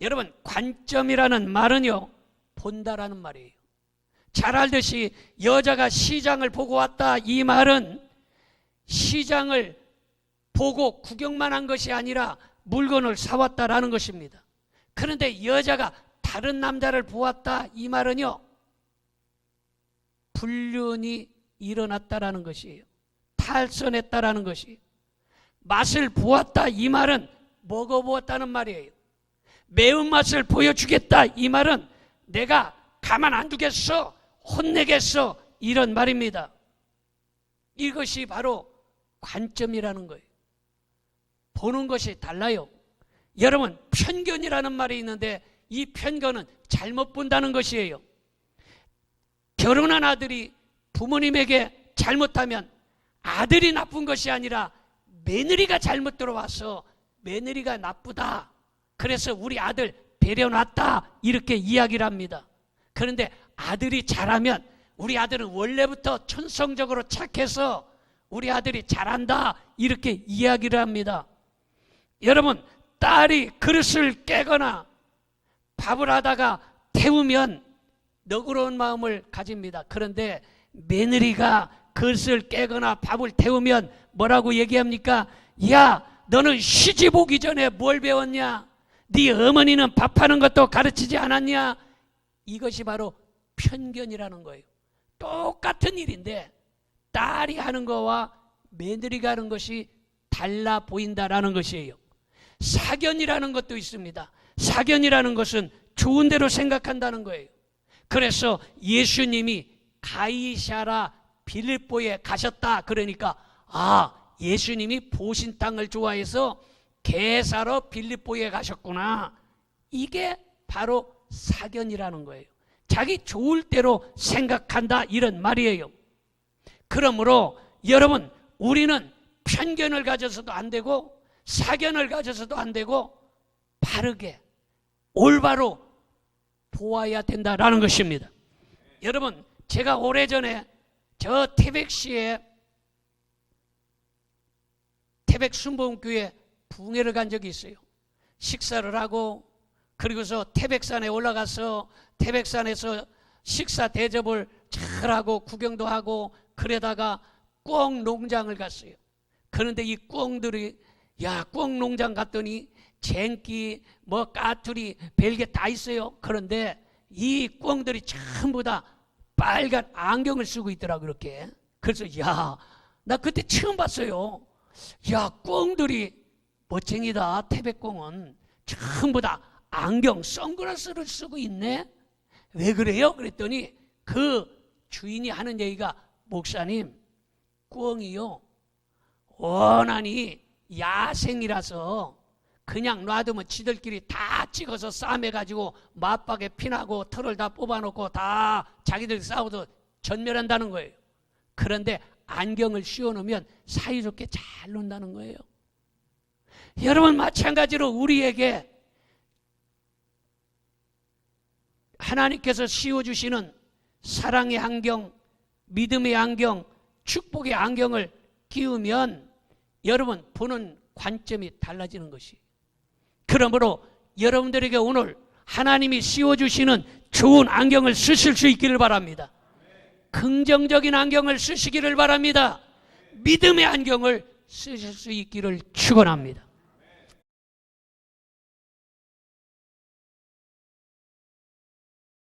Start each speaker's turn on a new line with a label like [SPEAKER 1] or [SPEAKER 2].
[SPEAKER 1] 여러분 관점이라는 말은요 본다라는 말이에요. 잘 알듯이 여자가 시장을 보고 왔다 이 말은 시장을 보고 구경만 한 것이 아니라 물건을 사왔다라는 것입니다. 그런데 여자가 다른 남자를 보았다 이 말은요 불륜이 일어났다라는 것이에요. 탈선했다라는 것이 맛을 보았다 이 말은 먹어보았다는 말이에요. 매운맛을 보여주겠다 이 말은 내가 가만 안 두겠어 혼내겠어 이런 말입니다. 이것이 바로 관점이라는 거예요. 보는 것이 달라요. 여러분 편견이라는 말이 있는데 이 편견은 잘못 본다는 것이에요. 결혼한 아들이 부모님에게 잘못하면 아들이 나쁜 것이 아니라 며느리가 잘못 들어와서 며느리가 나쁘다. 그래서 우리 아들 배려놨다. 이렇게 이야기를 합니다. 그런데 아들이 잘하면 우리 아들은 원래부터 천성적으로 착해서 우리 아들이 잘한다. 이렇게 이야기를 합니다. 여러분, 딸이 그릇을 깨거나 밥을 하다가 태우면 너그러운 마음을 가집니다. 그런데 며느리가 그릇을 깨거나 밥을 태우면 뭐라고 얘기합니까? 야, 너는 시집 오기 전에 뭘 배웠냐? 네 어머니는 밥하는 것도 가르치지 않았냐? 이것이 바로 편견이라는 거예요. 똑같은 일인데 딸이 하는 거와 며느리가 하는 것이 달라 보인다라는 것이에요. 사견이라는 것도 있습니다. 사견이라는 것은 좋은 대로 생각한다는 거예요. 그래서 예수님이 가이샤라 빌립보에 가셨다. 그러니까 아 예수님이 보신 땅을 좋아해서 개사로 빌립보에 가셨구나. 이게 바로 사견이라는 거예요. 자기 좋을 대로 생각한다 이런 말이에요. 그러므로 여러분 우리는 편견을 가져서도 안 되고 사견을 가져서도 안 되고 바르게 올바로 보아야 된다라는 것입니다. 여러분 제가 오래전에 저 태백시에 태백 순복음교회 붕해를 간 적이 있어요. 식사를 하고 그리고서 태백산에 올라가서 태백산에서 식사 대접을 잘 하고 구경도 하고 그러다가 꿩 농장을 갔어요. 그런데 이 꿩들이 야, 꿩 농장 갔더니 쟁기, 뭐 까투리, 별게 다 있어요. 그런데 이 꿩들이 전부 다 빨간 안경을 쓰고 있더라 그렇게. 그래서 야, 나 그때 처음 봤어요. 야, 꿩들이 멋쟁이다. 태백공은 전부 다 안경, 선글라스를 쓰고 있네. 왜 그래요? 그랬더니 그 주인이 하는 얘기가 목사님, 꿩이요. 원한이 야생이라서 그냥 놔두면 지들끼리 다 찍어서 싸매가지고 맞박에 피나고 털을 다 뽑아놓고 다 자기들 싸워도 전멸한다는 거예요. 그런데 안경을 씌워놓으면 사이좋게 잘 논다는 거예요. 여러분 마찬가지로 우리에게 하나님께서 씌워주시는 사랑의 안경, 믿음의 안경, 축복의 안경을 끼우면 여러분 보는 관점이 달라지는 것이. 그러므로 여러분들에게 오늘 하나님이 씌워주시는 좋은 안경을 쓰실 수 있기를 바랍니다. 긍정적인 안경을 쓰시기를 바랍니다. 믿음의 안경을 쓰실 수 있기를 축원합니다.